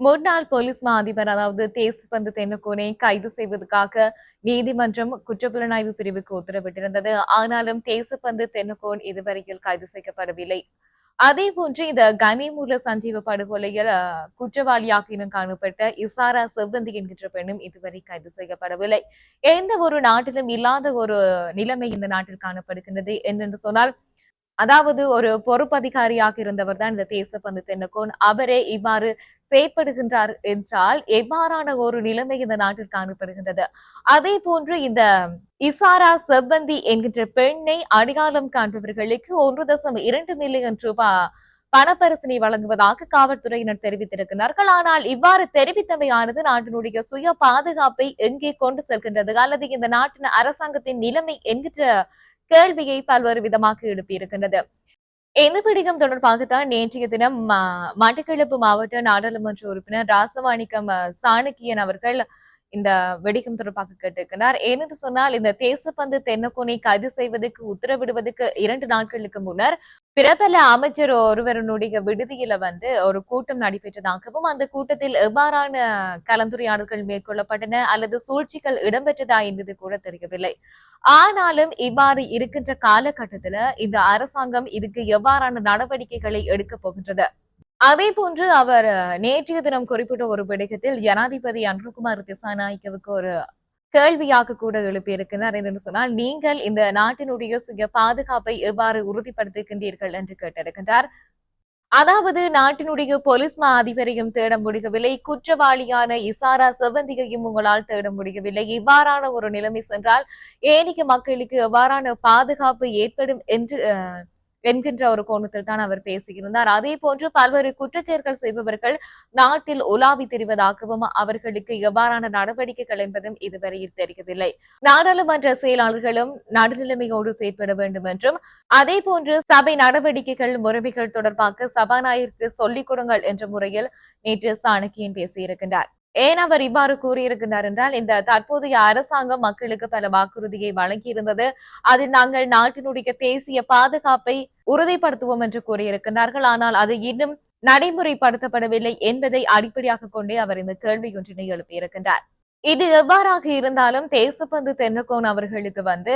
முன்னாள் போலீஸ் மா அதிபர் அதாவது தேசப்பந்து தென்னக்கோனை கைது செய்வதற்காக நீதிமன்றம் குற்றப்புலனாய்வு பிரிவுக்கு உத்தரவிட்டிருந்தது. ஆனாலும் தேசப்பந்து தென்னுக்கோன் இதுவரையில் கைது செய்யப்படவில்லை. அதே போன்று இந்த கனிமூல சஞ்சீவ படுகொலையில் குற்றவாளியாக இன்னும் காணப்பட்ட இசாரா செவ்வந்தி என்கின்ற பெண்ணும் இதுவரை கைது செய்யப்படவில்லை. எந்த ஒரு நாட்டிலும் இல்லாத ஒரு நிலைமை இந்த நாட்டில் காணப்படுகின்றது. என்னென்று சொன்னால் அதாவது ஒரு பொறுப்பதிகாரியாக இருந்தவர் தான் இந்த தேசப்பந்து தென்னக்கோன் அவரே இவ்வாறு செயற்படுகின்றார் என்றால் எவ்வாறான ஒரு நிலைமை இந்த நாட்டில் காணப்படுகின்றது? அதே போன்று இந்த இசாரா செவ்வந்தி என்கின்ற பெண்ணை அடையாளம் காண்பவர்களுக்கு ஒன்று தசம் இரண்டு மில்லியன் ரூபாய் பணப்பரிசனை வழங்குவதாக காவல்துறையினர் தெரிவித்திருக்கிறார்கள். ஆனால் இவ்வாறு தெரிவித்தமையானது நாட்டினுடைய சுய பாதுகாப்பை எங்கே கொண்டு செல்கின்றது அல்லது இந்த நாட்டின் அரசாங்கத்தின் நிலைமை என்கின்ற கேள்வியை பல்வேறு விதமாக எழுப்பியிருக்கின்றது. இந்த பிடிகம் தொடர்பாகத்தான் நேற்றைய தினம் ம- மட்டக்களப்பு மாவட்ட நாடாளுமன்ற உறுப்பினர் ராசவாணிக்கம் சாணக்கியன் அவர்கள் இந்த வெடிக்கும் தொடர்பாக கேட்டிருக்கிறார். ஏனென்று சொன்னால் இந்த தேசப்பந்து தென்னக்கோனை கைது செய்வதற்கு உத்தரவிடுவதற்கு இரண்டு நாட்களுக்கு முன்னர் பிரபல அமைச்சர் ஒருவருடைய விடுதியில வந்து ஒரு கூட்டம் நடைபெற்றதாகவும் அந்த கூட்டத்தில் எவ்வாறான கலந்துரையாடல்கள் மேற்கொள்ளப்பட்டன அல்லது சூழ்ச்சிகள் இடம்பெற்றதா என்பது கூட தெரியவில்லை. ஆனாலும் இவ்வாறு இருக்கின்ற காலகட்டத்துல இந்த அரசாங்கம் இதுக்கு எவ்வாறான நடவடிக்கைகளை எடுக்க போகின்றது? அதே போன்று அவர் நேற்றைய தினம் குறிப்பிட்ட ஒரு பிடிக்கத்தில் ஜனாதிபதி அன்புகுமார் திசாநாயக்கவுக்கு ஒரு கேள்வியாக கூட எழுப்பியிருக்கிறார் என்று சொன்னால் நீங்கள் இந்த நாட்டினுடைய சுய பாதுகாப்பை எவ்வாறு உறுதிப்படுத்துகின்றீர்கள் என்று கேட்டிருக்கின்றார். அதாவது நாட்டினுடைய போலீஸ் மா அதிபரையும் தேட முடியவில்லை குற்றவாளியான இசாரா செவந்தியையும் உங்களால் தேட முடியவில்லை. இவ்வாறான ஒரு நிலைமை சென்றால் ஏனைய மக்களுக்கு எவ்வாறான பாதுகாப்பு ஏற்படும் என்று அஹ், என்கின்ற ஒரு கோணத்தில் தான் அவர் பேசியிருந்தார். அதே போன்று பல்வேறு குற்றச்செயல்கள் செய்பவர்கள் நாட்டில் உலாவி தெரிவதாகவும் அவர்களுக்கு எவ்வாறான நடவடிக்கைகள் என்பதும் இதுவரையில் தெரியவில்லை. நாடாளுமன்ற செயலாளர்களும் நடுநிலைமையோடு செயற்பட வேண்டும் என்றும் அதே போன்று சபை நடவடிக்கைகள் முறைமைகள் தொடர்பாக சபாநாயகருக்கு சொல்லிக் கொடுங்கள் என்ற முறையில் நேற்று சாணக்கியன் பேசியிருக்கின்றார். ஏன் அவர் இவ்வாறு கூறியிருக்கிறார் என்றால் இந்த தற்போதைய அரசாங்கம் மக்களுக்கு பல வாக்குறுதியை வழங்கியிருந்தது. அதில் நாங்கள் நாட்டினுடைய தேசிய பாதுகாப்பை உறுதிப்படுத்துவோம் என்று கூறியிருக்கிறார்கள். ஆனால் அது இன்னும் நடைமுறைப்படுத்தப்படவில்லை என்பதை அடிப்படையாக கொண்டே அவர் இந்த கேள்வி ஒன்றினை எழுப்பியிருக்கின்றார் இது எவ்வாறாக இருந்தாலும் தேசப்பந்து தென்னக்கோன் அவர்களுக்கு வந்து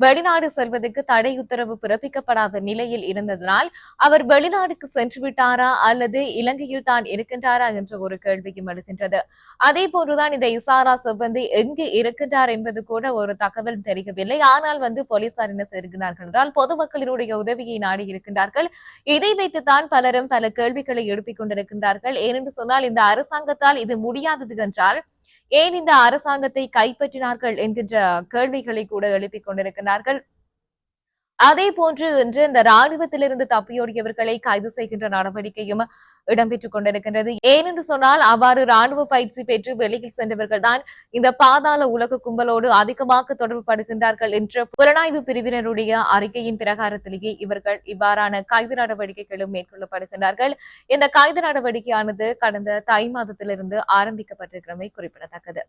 வெளிநாடு செல்வதற்கு தடை உத்தரவு பிறப்பிக்கப்படாத நிலையில் இருந்ததனால் அவர் வெளிநாடுக்கு சென்று விட்டாரா அல்லது இலங்கையில் தான் இருக்கின்றாரா என்ற ஒரு கேள்வியும் எழுகின்றது. அதே போன்றுதான் இந்த இசாரா செவ்வந்தி எங்கு இருக்கின்றார் என்பது கூட ஒரு தகவல் தெரியவில்லை. ஆனால் வந்து போலீசார் என்ன செய்கிறார்கள் என்றால் பொதுமக்களினுடைய உதவியை நாடி இருக்கின்றார்கள். இதை வைத்துத்தான் பலரும் பல கேள்விகளை எழுப்பிக் கொண்டிருக்கின்றார்கள். ஏனென்று சொன்னால் இந்த அரசாங்கத்தால் இது முடியாதது என்றால் ஏன் இந்த அரசாங்கத்தை கைப்பற்றினார்கள் என்கின்ற கேள்விகளை கூட எழுப்பிக் கொண்டிருக்கிறார்கள். அதே போன்று இன்று இந்த ராணுவத்திலிருந்து தப்பியோடியவர்களை கைது செய்கின்ற நடவடிக்கையும் இடம்பெற்றுக் கொண்டிருக்கின்றது. ஏனென்று சொன்னால் அவ்வாறு ராணுவ பயிற்சி பெற்று வெளியில் சென்றவர்கள் தான் இந்த பாதாள உலக கும்பலோடு அதிகமாக தொடர்பு படுகின்றார்கள் என்ற புலனாய்வு பிரிவினருடைய அறிக்கையின் பிரகாரத்திலேயே இவர்கள் இவ்வாறான கைது நடவடிக்கைகளும் மேற்கொள்ளப்படுகின்றார்கள். இந்த கைது நடவடிக்கையானது கடந்த தை மாதத்திலிருந்து ஆரம்பிக்கப்பட்டிருக்கிறமை குறிப்பிடத்தக்கது.